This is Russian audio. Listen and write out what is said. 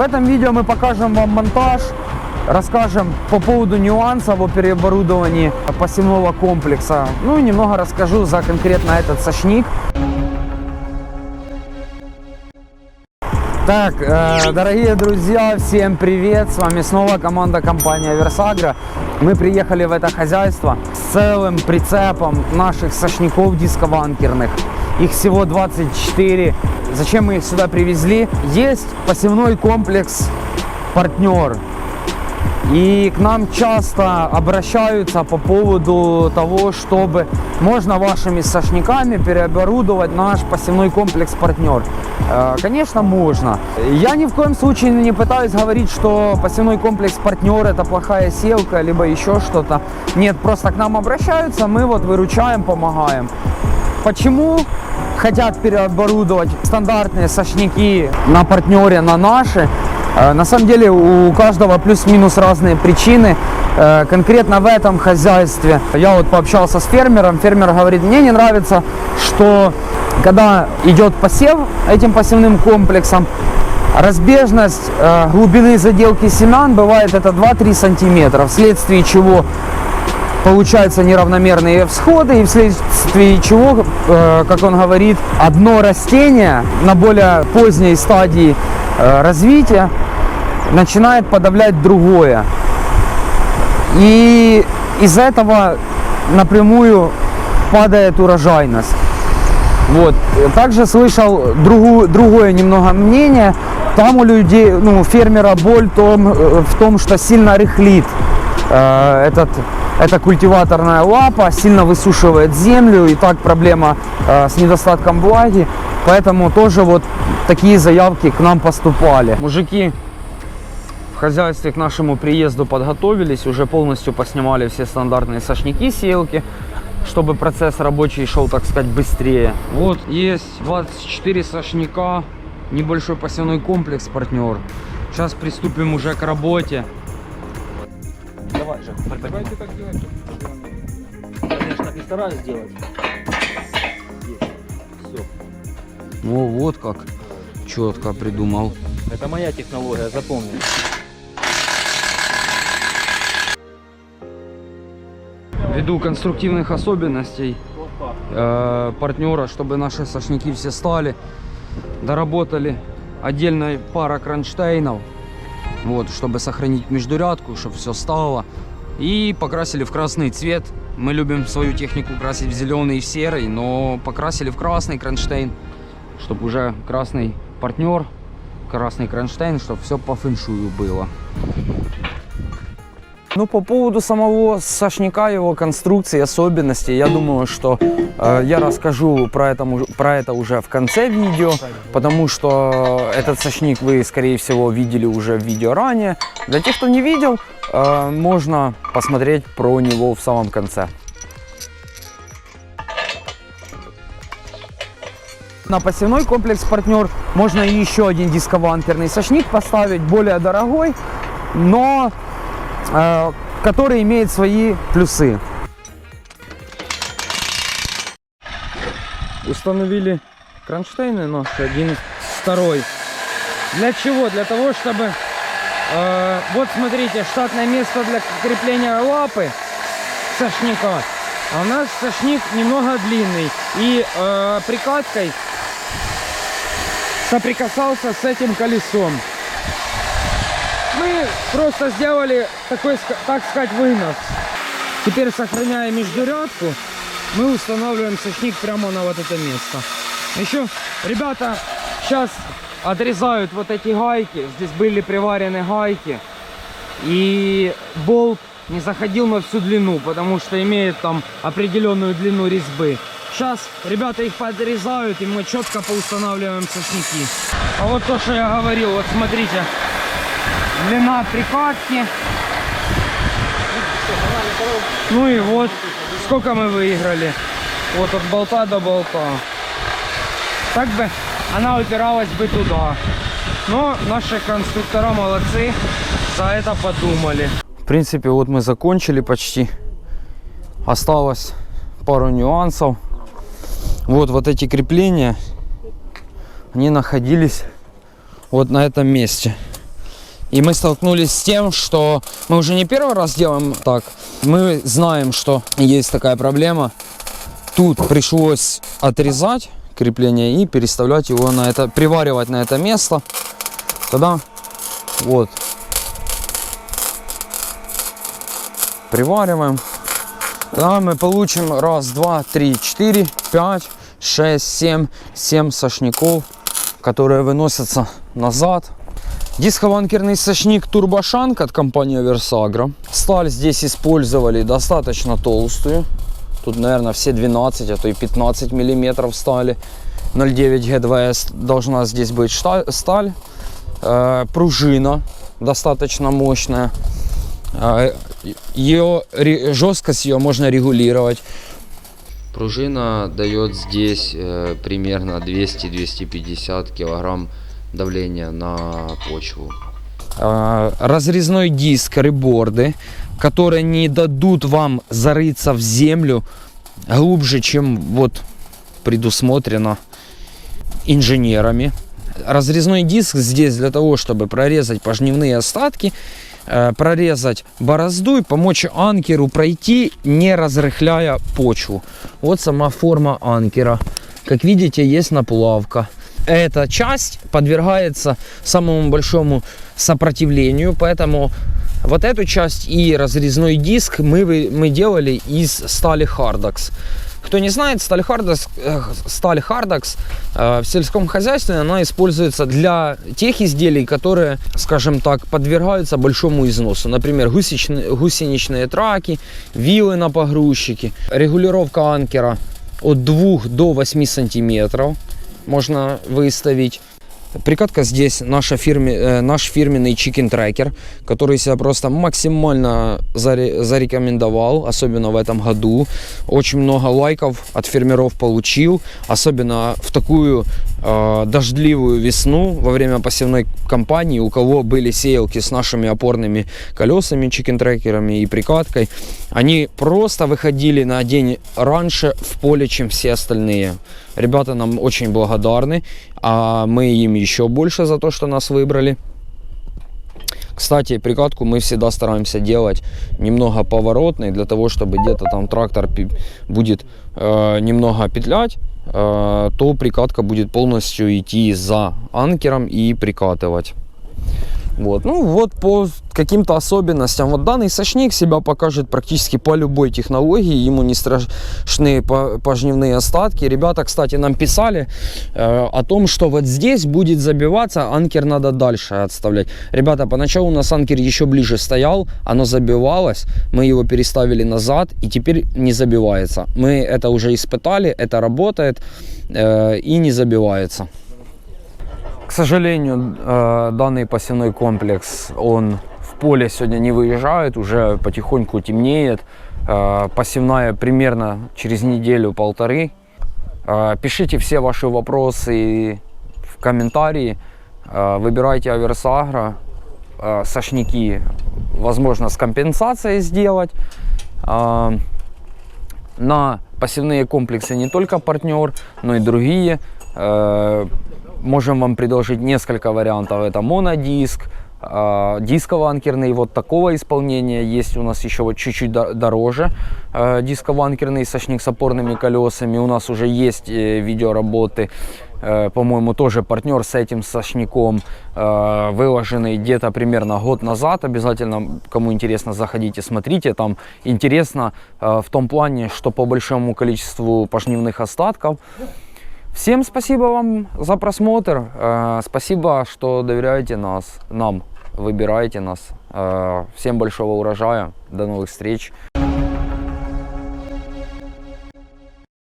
В этом видео мы покажем вам монтаж, расскажем по поводу нюансов о переоборудовании посевного комплекса. Ну и немного расскажу за конкретно этот сошник. Так, э, дорогие друзья, всем привет! С вами снова команда компании Версагра. Мы приехали в это хозяйство с целым прицепом наших сошников дискованкерных. Их всего 24. Зачем мы их сюда привезли? Есть посевной комплекс «Партнер». И к нам часто обращаются по поводу того, чтобы можно вашими сошниками переоборудовать наш посевной комплекс «Партнер». Э, Конечно, можно. Я ни в коем случае не пытаюсь говорить, что посевной комплекс «Партнер» это плохая севка, либо еще что-то. Нет, просто к нам обращаются, мы вот выручаем, помогаем. Почему хотят переоборудовать стандартные сошники на партнере, на наши? Э, На самом деле у каждого плюс-минус разные причины. Э, Конкретно в этом хозяйстве я вот пообщался с фермером. Фермер говорит, мне не нравится, что когда идет посев этим посевным комплексом, разбежность э, глубины заделки семян бывает это 2-3 сантиметра, вследствие чего получаются неравномерные всходы и вследствие чего, э, как он говорит, одно растение на более поздней стадии э, развития начинает подавлять другое. И из-за этого напрямую падает урожайность. Вот. Также слышал другую, другое немного мнение. Там у людей, ну, у фермера боль том, э, в том, что сильно рыхлит э, этот, эта культиваторная лапа, сильно высушивает землю, и так проблема э, с недостатком влаги. Поэтому тоже вот такие заявки к нам поступали. Мужики в хозяйстве к нашему приезду подготовились, уже полностью поснимали все стандартные сошники, селки, чтобы процесс рабочий шел, так сказать, быстрее. Вот есть 24 сошника, небольшой посевной комплекс партнер. Сейчас приступим уже к работе. Же, Давайте так делать. Конечно, так и стараюсь сделать. Все. О, вот как четко придумал. Это моя технология, запомни. Ввиду конструктивных особенностей э, партнера, чтобы наши сошники все стали, доработали отдельная пара кронштейнов, вот, чтобы сохранить междурядку, чтобы все стало, и покрасили в красный цвет. Мы любим свою технику красить в зеленый и в серый, но покрасили в красный кронштейн, чтобы уже красный партнер, красный кронштейн, чтобы все по фэншую было. Ну, по поводу самого сошника, его конструкции, особенностей, я думаю, что э, я расскажу про это, про это уже в конце видео, потому что этот сошник вы, скорее всего, видели уже в видео ранее. Для тех, кто не видел, э, можно посмотреть про него в самом конце. На посевной комплекс партнер можно еще один дискованкерный сошник поставить, более дорогой, но который имеет свои плюсы. Установили кронштейны наши, один, второй. Для чего? Для того, чтобы... э, вот смотрите, штатное место для крепления лапы сошника. А у нас сошник немного длинный. И э, прикладкой соприкасался с этим колесом. Мы просто сделали такой, так сказать, вынос. Теперь, сохраняя междурядку, мы устанавливаем сошник прямо на вот это место. Еще ребята сейчас отрезают вот эти гайки. Здесь были приварены гайки. И болт не заходил на всю длину, потому что имеет там определенную длину резьбы. Сейчас ребята их подрезают, и мы четко поустанавливаем сошники. А вот то, что я говорил, вот смотрите, длина прикладки. Ну и вот, сколько мы выиграли. Вот от болта до болта. Так бы она упиралась бы туда. Но наши конструктора молодцы, за это подумали. В принципе, вот мы закончили почти. Осталось пару нюансов. Вот, вот эти крепления, они находились вот на этом месте. И мы столкнулись с тем, что мы уже не первый раз делаем так. Мы знаем, что есть такая проблема. Тут пришлось отрезать крепление и переставлять его на это, приваривать на это место. Тогда вот привариваем. Тогда мы получим раз, два, три, четыре, пять, шесть, семь, семь сошников, которые выносятся назад. Дискованкерный сошник Турбошанк от компании Versagra. Сталь здесь использовали достаточно толстую. Тут, наверное, все 12, а то и 15 миллиметров стали. 0,9 ГДВС должна здесь быть сталь. Э, пружина достаточно мощная. Э, ее жесткость ее можно регулировать. Пружина дает здесь э, примерно 200-250 килограмм давления на почву. э, разрезной диск реборды, которые не дадут вам зарыться в землю глубже, чем вот предусмотрено инженерами. Разрезной диск здесь для того, чтобы прорезать пожнивные остатки, э, прорезать борозду и помочь анкеру пройти, не разрыхляя почву. Вот сама форма анкера. Как видите, есть наплавка. Эта часть подвергается самому большому сопротивлению, поэтому вот эту часть и разрезной диск мы, мы делали из стали Hardax. Кто не знает, сталь Hardax, э, сталь Hardax э, в сельском хозяйстве она используется для тех изделий, которые, скажем так, подвергаются большому износу. Например, гусечные, гусеничные траки, вилы на погрузчике, регулировка анкера от 2 до 8 сантиметров можно выставить. Прикатка здесь наша фирме, э, наш фирменный Chicken Tracker, который себя просто максимально заре- зарекомендовал, особенно в этом году. Очень много лайков от фермеров получил, особенно в такую э, дождливую весну во время посевной кампании, у кого были сеялки с нашими опорными колесами, chicken трекерами и прикаткой, они просто выходили на день раньше в поле, чем все остальные. Ребята нам очень благодарны, а мы им еще больше за то, что нас выбрали. Кстати, прикатку мы всегда стараемся делать немного поворотной, для того, чтобы где-то там трактор будет э, немного петлять, то прикатка будет полностью идти за анкером и прикатывать. Вот. Ну вот по каким-то особенностям. Вот данный сочник себя покажет практически по любой технологии. Ему не страшны по- пожнивные остатки. Ребята, кстати, нам писали э, о том, что вот здесь будет забиваться, анкер надо дальше отставлять. Ребята, поначалу у нас анкер еще ближе стоял, оно забивалось, мы его переставили назад и теперь не забивается. Мы это уже испытали, это работает э, и не забивается. Сожалению, э, данный посевной комплекс, он в поле сегодня не выезжает, уже потихоньку темнеет. Э, Посевная примерно через неделю-полторы. Э, Пишите все ваши вопросы в комментарии. Выбирайте Аверсагро. Э, Сошники, возможно, с компенсацией сделать. На посевные комплексы не только партнер, но и другие. Можем вам предложить несколько вариантов. Это монодиск, э, дисково-анкерный вот такого исполнения. Есть у нас еще вот чуть-чуть до- дороже э, дисково-анкерный сочник с опорными колесами. У нас уже есть э, видеоработы э, по-моему, тоже партнер с этим сошником, э, выложенный где-то примерно год назад. Обязательно, кому интересно, заходите, смотрите. Там интересно в том плане, что по большому количеству пожнивных остатков. Всем спасибо вам за просмотр. Э, Спасибо, что доверяете нас, нам, выбираете нас. Э, Всем большого урожая. До новых встреч.